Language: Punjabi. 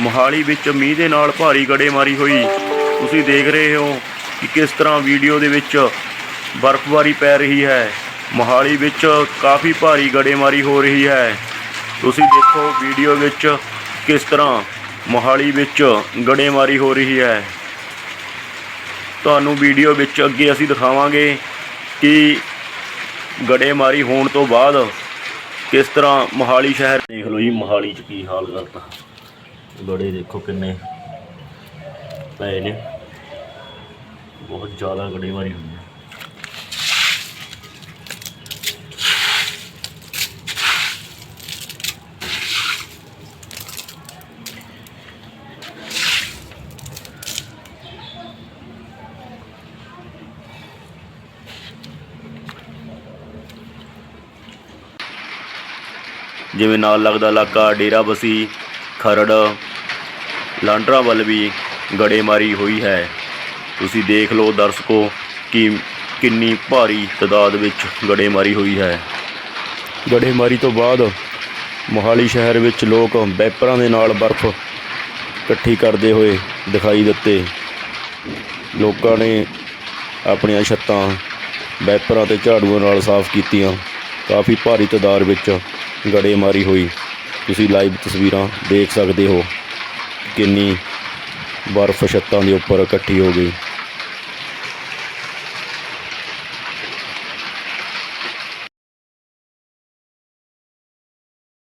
ਮੋਹਾਲੀ ਵਿੱਚ ਮੀਂਹ ਦੇ ਨਾਲ ਭਾਰੀ ਗੜੇਮਾਰੀ ਹੋਈ। ਤੁਸੀਂ ਦੇਖ ਰਹੇ ਹੋ ਕਿ ਕਿਸ ਤਰ੍ਹਾਂ ਵੀਡੀਓ ਦੇ ਵਿੱਚ ਬਰਫ਼ਬਾਰੀ ਪੈ ਰਹੀ ਹੈ। ਮੋਹਾਲੀ ਵਿੱਚ ਕਾਫੀ ਭਾਰੀ ਗੜੇਮਾਰੀ ਹੋ ਰਹੀ ਹੈ। ਤੁਸੀਂ ਦੇਖੋ ਵੀਡੀਓ ਵਿੱਚ ਕਿਸ ਤਰ੍ਹਾਂ ਮੋਹਾਲੀ ਵਿੱਚ ਗੜੇਮਾਰੀ ਹੋ ਰਹੀ ਹੈ। ਤੁਹਾਨੂੰ ਵੀਡੀਓ ਵਿੱਚ ਅੱਗੇ ਅਸੀਂ ਦਿਖਾਵਾਂਗੇ ਕਿ ਗੜੇਮਾਰੀ ਹੋਣ ਤੋਂ ਬਾਅਦ ਕਿਸ ਤਰ੍ਹਾਂ ਮੋਹਾਲੀ ਸ਼ਹਿਰ ਦੇਖ ਲਓ ਜੀ, ਮੋਹਾਲੀ 'ਚ ਕੀ ਹਾਲ ਕਰਤਾ। ਗੜੇ ਦੇਖੋ ਕਿੰਨੇ ਪਏ ਨੇ। ਬਹੁਤ ਜ਼ਿਆਦਾ ਗੜੇਮਾਰੀ ਹੁੰਦੀ ਹੈ। ਜਿਵੇਂ ਨਾਲ ਲੱਗਦਾ ਇਲਾਕਾ ਡੇਰਾ ਬਸੀ, ਖਰੜ ਲਾਂਡਰਾ ਵੱਲ ਵੀ ਗੜੇਮਾਰੀ ਹੋਈ ਹੈ। ਤੁਸੀਂ ਦੇਖ ਲਓ ਦਰਸ਼ਕੋ ਕਿ ਕਿੰਨੀ ਭਾਰੀ ਤਦਾਦ ਵਿੱਚ ਗੜੇਮਾਰੀ ਹੋਈ ਹੈ। ਗੜੇਮਾਰੀ ਤੋਂ ਬਾਅਦ ਮੋਹਾਲੀ ਸ਼ਹਿਰ ਵਿੱਚ ਲੋਕ ਵੈਪਰਾਂ ਦੇ ਨਾਲ ਬਰਫ਼ ਇਕੱਠੀ ਕਰਦੇ ਹੋਏ ਦਿਖਾਈ ਦਿੱਤੇ। ਲੋਕਾਂ ਨੇ ਆਪਣੀਆਂ ਛੱਤਾਂ ਵੈਪਰਾਂ ਤੇ ਝਾੜੂਆਂ ਨਾਲ ਸਾਫ਼ ਕੀਤੀਆਂ। ਕਾਫੀ ਭਾਰੀ ਤਦਾਦ ਵਿੱਚ ਗੜੇਮਾਰੀ ਹੋਈ। ਤੁਸੀਂ ਲਾਈਵ ਤਸਵੀਰਾਂ ਦੇਖ ਸਕਦੇ ਹੋ। ਕਿੰਨੀ ਬਰਫ਼ ਛੱਤਾਂ ਦੇ ਉੱਪਰ ਇਕੱਠੀ ਹੋ ਗਈ।